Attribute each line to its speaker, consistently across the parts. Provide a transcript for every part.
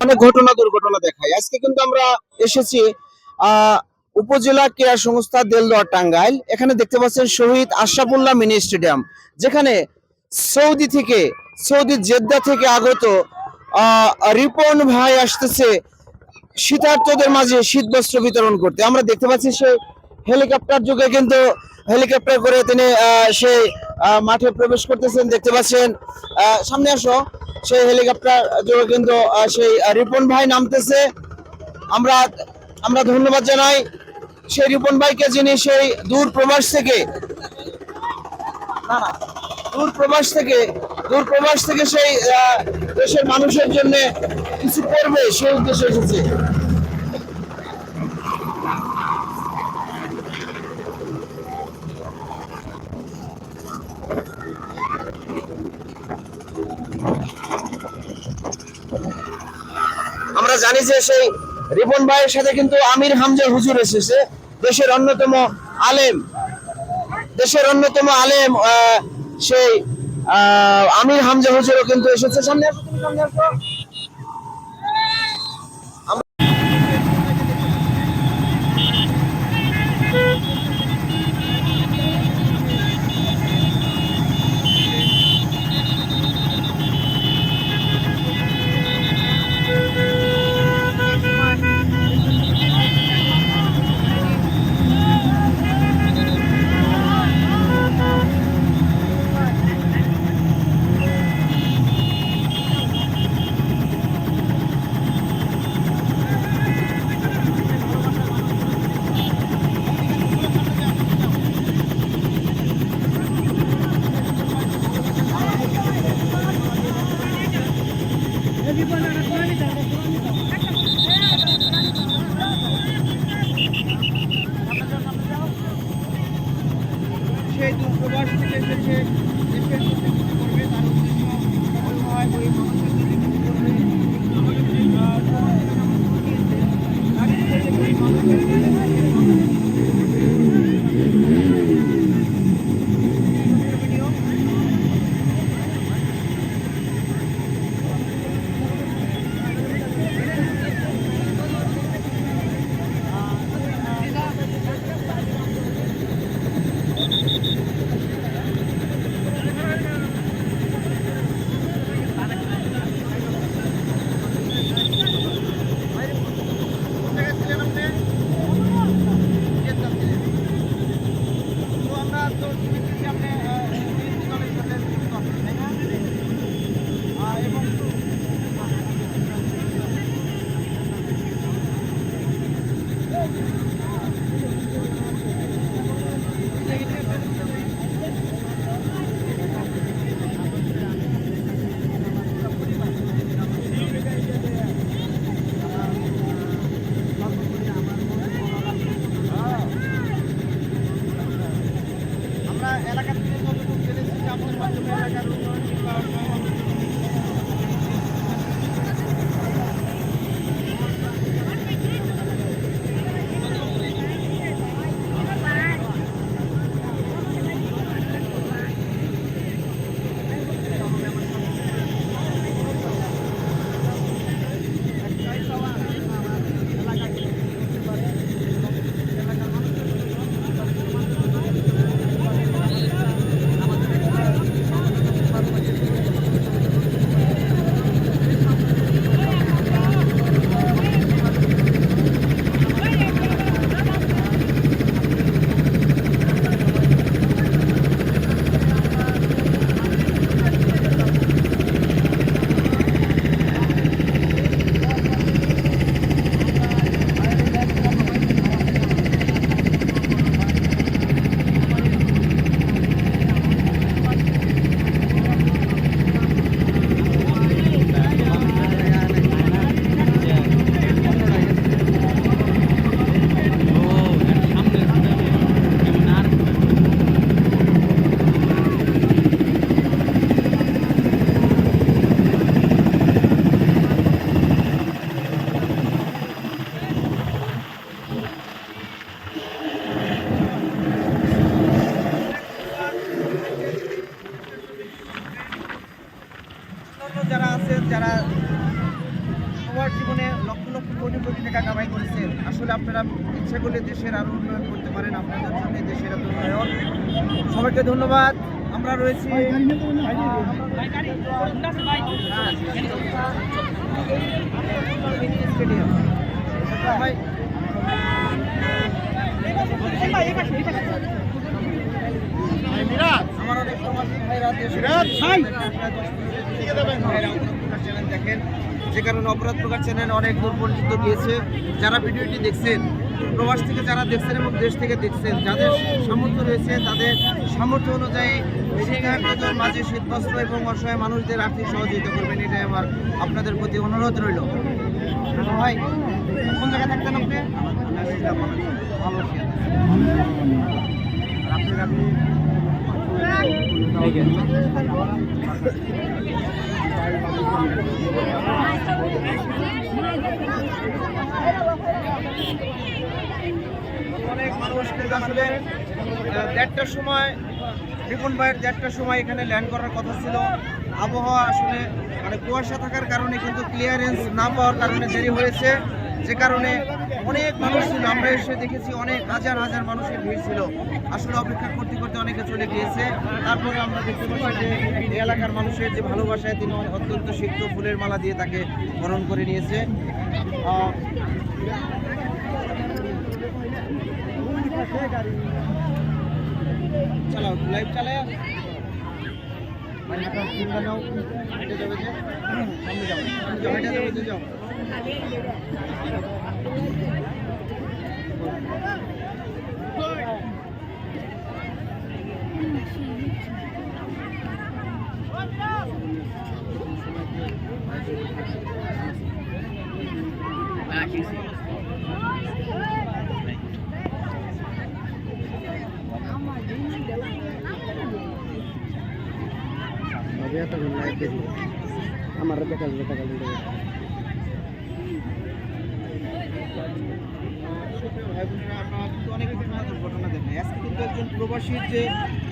Speaker 1: অনেক ঘটনা দুর্ঘটনা দেখায়। আজকে কিন্তু আমরা এসেছি উপজেলা ক্রীড়া সংস্থা দেলদুয়ার টাঙ্গাইল। এখানে দেখতে পাচ্ছেন শহীদ আশরাফুল্লাহ মিনি স্টেডিয়াম, যেখানে সৌদি থেকে, সৌদি জেদ্দা থেকে আগত রিপন ভাই আসতেছে শীতার্থদের মাঝে শীত বস্ত্র বিতরণ করতে। আমরা দেখতে পাচ্ছি সে হেলিকপ্টার যুগে কিন্তু হেলিকপ্টার করে তিনি সেই মাঠে প্রবেশ করতেছেন। দেখতে পাচ্ছেন সামনে আসো। সেই হেলিকপ্টার কিন্তু সেই রিপন ভাই নামতেছে। আমরা আমরা ধন্যবাদ জানাই সেই রিপন ভাইকে যিনি সেই দূর প্রবাস থেকে দূর প্রবাস থেকে, দূর প্রবাস থেকে সেই দেশের মানুষের জন্য কিছু করবে, সেই উদ্দেশ্যে এসেছে আমরা জানি যে সেই রিপন ভাইয়ের সাথে কিন্তু আমির হামজা হুজুর এসেছে, দেশের অন্যতম আলেম। দেশের অন্যতম আলেম সেই আমির হামজা হুজুরও কিন্তু এসেছে সামনে সামনে। ওনার জীবনে লক্ষ লক্ষ কোটি কোটি টাকা কামাই করেছেন। আসলে আপনারা ইচ্ছা করলে দেশের আরও উন্নয়ন করতে পারেন আপনাদের জন্য দেশের এত উন্নয়ন। সবাইকে ধন্যবাদ। আমরা রয়েছি স্টেডিয়াম ভাই। আমার অনেক প্রবাসী ভাইরা দেশে ভাইরা প্রকাশ চ্যানেল দেখেন যে কারণে অপরাধ প্রকার চ্যানেল অনেক দূর পর্যন্ত গিয়েছে যারা ভিডিওটি দেখছেন প্রবাস থেকে যারা দেখছেন এবং দেশ থেকে দেখছেন যাদের সামর্থ্য রয়েছে তাদের সামর্থ্য অনুযায়ী শিক্ষার্থীদের মাঝে শীতবস্ত্র এবং অসহায় মানুষদের আর্থিক সহযোগিতা করবেন এটাই আমার আপনাদের প্রতি অনুরোধ রইল। ভাই কোন জায়গায় থাকতেন আপনি? ভালো আছি। অনেক মানুষ আসলে দেড়টার সময় রিপন ভাইয়ের দেড়টার সময় এখানে ল্যান্ড করার কথা ছিল। আবহাওয়া আসলে মানে কুয়াশা থাকার কারণে কিন্তু ক্লিয়ারেন্স না পাওয়ার কারণে দেরি হয়েছে। যে কারণে অনেক মানুষ ছিল। আমরা এসে দেখেছি অনেক হাজার হাজার মানুষের ভিড় ছিল। আসলে অপেক্ষা করতে করতে অনেকে চলে গিয়েছে। তারপরে আমরা দেখতে পাচ্ছি যে এলাকার মানুষের যে ভালোবাসায় তিনি অত্যন্ত সিক্ত ফুলের মালা দিয়ে তাকে বরণ করে নিয়েছে। চালাও লাইভ চালায় যাও যাও। আমার দেখা দেখা একজন প্রবাসীর যে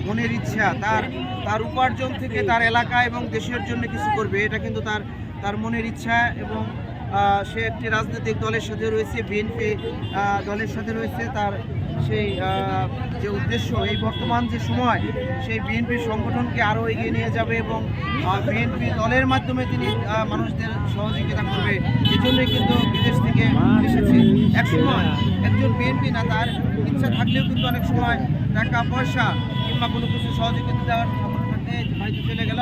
Speaker 1: মনের ইচ্ছা তার তার উপার্জন থেকে তার এলাকা এবং দেশের জন্য কিছু করবে, এটা কিন্তু তার তার মনের ইচ্ছা এবং সে একটি রাজনৈতিক দলের সাথে রয়েছে, বিএনপি দলের সাথে রয়েছে। তার সেই যে উদ্দেশ্য, এই বর্তমান যে সময়, সেই বিএনপি সংগঠনকে আরও এগিয়ে নিয়ে যাবে এবং বিএনপি দলের মাধ্যমে তিনি মানুষদের সহযোগিতা করবে। এই জন্যই কিন্তু বিদেশ থেকে এসেছে। এক সময় একজন বিএনপি না তার ইচ্ছা থাকলেও কিন্তু অনেক সময় টাকা, পয়সা কিংবা কোনো কিছু সহযোগিতা দেওয়ার চলে গেল।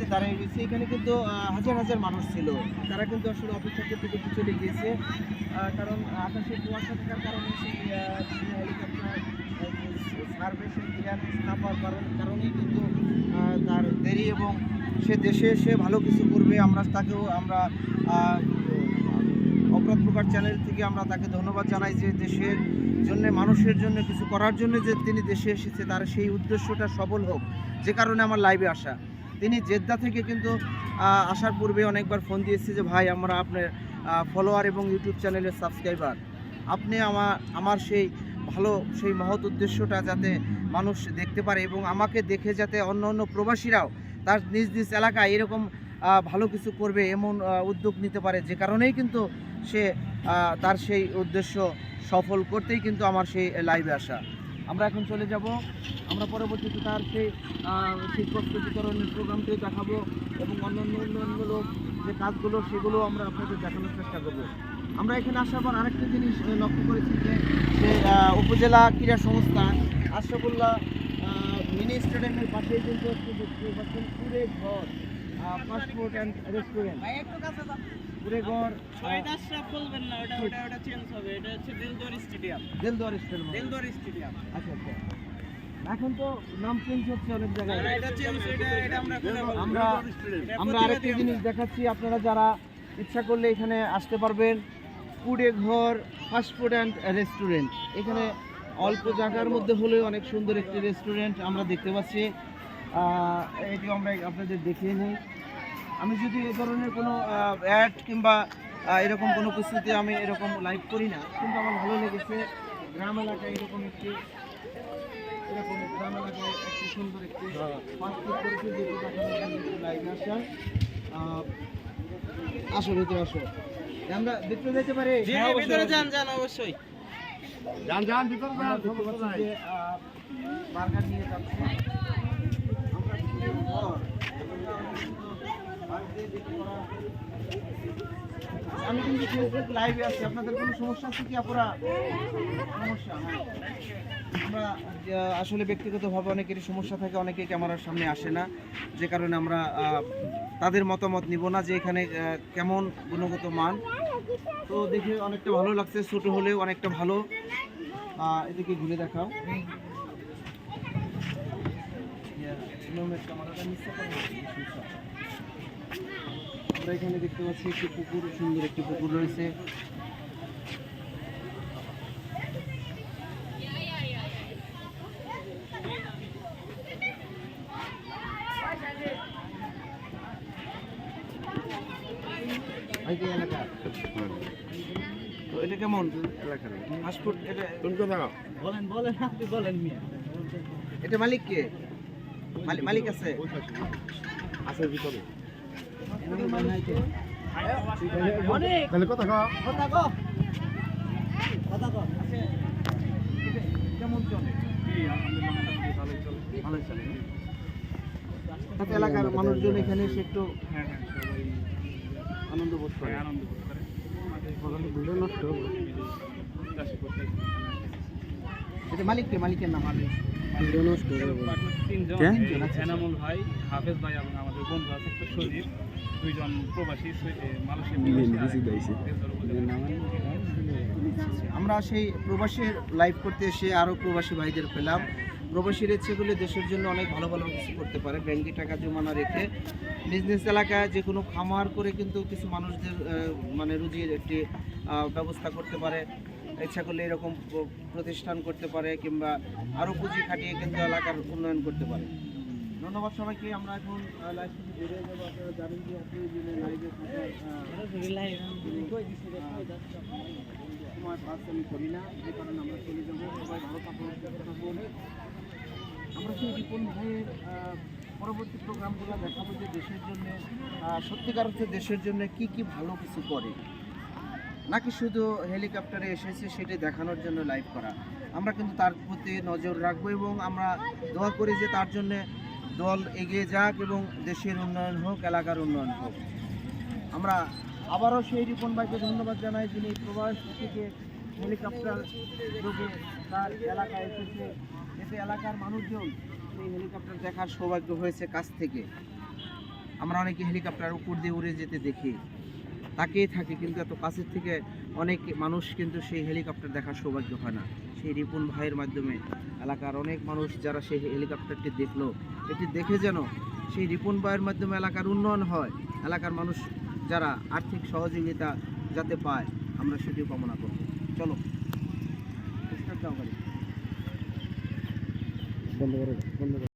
Speaker 1: দাঁড়িয়ে রয়েছি এখানে কিন্তু হাজার হাজার মানুষ ছিল। তারা কিন্তু আসলে অপেক্ষা করতে চলে গিয়েছে। কারণ আকাশে কুয়াশা থাকার কারণে সেই হেলিকপ্টার না পাওয়ার কারণ, কারণেই কিন্তু তার দেরি এবং সে দেশে এসে ভালো কিছু করবে। আমরা তাকেও, আমরা অপরাধ প্রকার চ্যানেল থেকে আমরা তাকে ধন্যবাদ জানাই যে দেশের জন্য, মানুষের জন্য, কিছু করার জন্য যে তিনি দেশে এসেছে, তার সেই উদ্দেশ্যটা সফল হোক, যে কারণে আমার লাইভে আসা। তিনি জেদ্দা থেকে কিন্তু আসার পূর্বে অনেকবার ফোন দিয়েছে যে, ভাই, আমরা আপনার ফলোয়ার এবং ইউটিউব চ্যানেলের সাবস্ক্রাইবার আপনি আমার আমার সেই ভালো, সেই মহৎ উদ্দেশ্যটা যাতে মানুষ দেখতে পারে এবং আমাকে দেখে যাতে অন্য অন্য প্রবাসীরাও তার নিজ নিজ এলাকায় এরকম ভালো কিছু করবে, এমন উদ্যোগ নিতে পারে। যে কারণেই কিন্তু সে তার সেই উদ্দেশ্য সফল করতেই কিন্তু আমার সেই লাইভে আসা। আমরা এখন চলে যাব। আমরা পরবর্তীতে তার সেই শীতবস্ত্র বিতরণের প্রোগ্রামটি দেখাবো এবং অন্যান্য উন্নয়নমূলক যে কাজগুলো সেগুলো আমরা আপনাদের দেখানোর চেষ্টা করব। আমরা এখানে আসার পর আরেকটা জিনিস লক্ষ্য করেছি যে আহ, উপজেলা ক্রীড়া সংস্থা আশরাফুল্লাহ মিনি স্টেডিয়ামের পাশে কিন্তু একটি দেখতে পাচ্ছেন পুরে ঘর ফাস্টফুড অ্যান্ড রেস্টুরেন্ট
Speaker 2: ভাই একটু কাছে যান
Speaker 1: পুরে ঘর
Speaker 2: ওইটা শ্রাপ বলবেন না ওটা ওটা ওটা চেঞ্জ হবে এটা হচ্ছে Delduar stadium.
Speaker 1: Delduar stadium.
Speaker 2: Delduar stadium.
Speaker 1: আচ্ছা আচ্ছা। এখন তো নাম চেঞ্জ হচ্ছে অনেক জায়গায়।
Speaker 2: আমরা
Speaker 1: আমরা আরেকটা জিনিস দেখাচ্ছি আপনারা যারা ইচ্ছা করলে এখানে আসতে পারবেন। কুড়ে ঘর ফাস্টফুড অ্যান্ড রেস্টুরেন্ট এখানে অল্প জায়গার মধ্যে হলেও অনেক সুন্দর একটি রেস্টুরেন্ট আমরা দেখতে পাচ্ছি। আহ, এটি আমরা আপনাদের দেখিয়ে নিই। আমি যদি এ ধরনের কোনো অ্যাড কিংবা এরকম কোনো কিছুতে আমি এরকম লাইভ করি না কিন্তু আমার ভালো লেগেছে গ্রাম এলাকায় এরকম একটি এরকম গ্রাম এলাকায় একটি সুন্দর একটি ফাস্টফুড করেছে একটু লাইভ আসা ভিতরে আসো। আমরা দেখতে যেতে পারি? হ্যাঁ,
Speaker 2: ভিতরে যান যান অবশ্যই।
Speaker 3: যান যান ভিতরে যান
Speaker 1: বার্গার নিয়ে যাচ্ছি। আমরা আমি কিন্তু ফেসবুক লাইভে আছি। আপনাদের কোনো সমস্যা আছে কি, আপুরা? সমস্যা হ্যাঁ। আমরা আসলে ব্যক্তিগতভাবে অনেকেরই সমস্যা থাকে অনেকে ক্যামেরার সামনে আসে না। যে কারণে আমরা তাদের মতামত নিব না যে এখানে কেমন গুণগত মান। তো দেখে অনেকটা ভালো লাগছে, ছোট হলেও অনেকটা ভালো। এদিকে ঘুরে দেখাও। আমরা এখানে দেখতে পাচ্ছি একটি পুকুর সুন্দর একটি পুকুর রয়েছে। এলাকা। তো এটা কেমন? এটা বলেন বলেন আপনি বলেন মিয়া। এটা মালিক কে? মালিক মালিক আছে?
Speaker 3: আছে ভিতরে
Speaker 1: এটার মালিক কে?
Speaker 2: অনেক
Speaker 3: তাহলে কথা
Speaker 1: কথা কও। কথা কও। আচ্ছা, কেমন চলে ভালোই চলে না? এলাকার মানুষজন এখানে এসে একটু আনন্দ বোধ করে এটা মালিক কে মালিকের নাম
Speaker 4: কে?
Speaker 1: তিনজন, আচ্ছা,
Speaker 5: এনামুল ভাই হাফেজ ভাই এবং আমাদের বন্ধু আছে একটা সজীব দুইজন প্রবাসী।
Speaker 1: আমরা সেই প্রবাসীর লাইভ করতে এসে আরও প্রবাসী ভাইদের পেলাম। প্রবাসীর ইচ্ছেগুলো দেশের জন্য অনেক ভালো ভালো কিছু করতে পারে। ব্যাংকে টাকা জমা না রেখে বিজনেস এলাকায় যে কোনো খামার করে কিন্তু কিছু মানুষদের মানে রুজির একটি ব্যবস্থা করতে পারে। ইচ্ছা করলে এরকম প্রতিষ্ঠান করতে পারে কিংবা আরও পুঁজি খাটিয়ে কিন্তু এলাকার উন্নয়ন করতে পারে। ধন্যবাদ সবাইকে, আমরা এখন লাইভ থেকে বেরিয়ে যাব। আপনারা জানেন যে আপনি লাইভে সময় পাস আমি করি না, যে কারণে আমরা চলে যাব। সবাই ভালো সুস্থ আমরা সেই রিপন ভাইয়ের পরবর্তী প্রোগ্রামগুলো দেখাবো যে দেশের জন্য সত্যিকার অর্থে দেশের জন্য কি কি ভালো কিছু করে? নাকি শুধু হেলিকপ্টারে এসেছে সেটা দেখানোর জন্য লাইভ করা? আমরা কিন্তু তার প্রতি নজর রাখব এবং আমরা দোয়া করি যে তার জন্য দল এগিয়ে যাক এবং দেশের উন্নয়ন হোক, এলাকার উন্নয়ন হোক। আমরা আবারও সেই রিপন ভাইকে ধন্যবাদ জানাই, যিনি প্রবাস থেকে হেলিকপ্টার যোগে তার এলাকায় এসেছে। এতে এলাকার মানুষজন সেই হেলিকপ্টার দেখার সৌভাগ্য হয়েছে কাছ থেকে। আমরা অনেকে হেলিকপ্টার উপর দিয়ে উড়ে যেতে দেখি। তাকেই থাকে, কিন্তু এত কাছের থেকে অনেক মানুষ কিন্তু সেই হেলিকপ্টার দেখার সৌভাগ্য হয় না সেই রিপুন ভাইয়ের মাধ্যমে এলাকার অনেক মানুষ যারা সেই হেলিকপ্টারটি দেখল, এটি দেখে যেন সেই রিপুন ভাইয়ের মাধ্যমে এলাকার উন্নয়ন হয় এলাকার মানুষ যারা আর্থিক সহযোগিতা যাতে পায়, আমরা সেটিও কামনা করব চলো। বন্ধ দাও।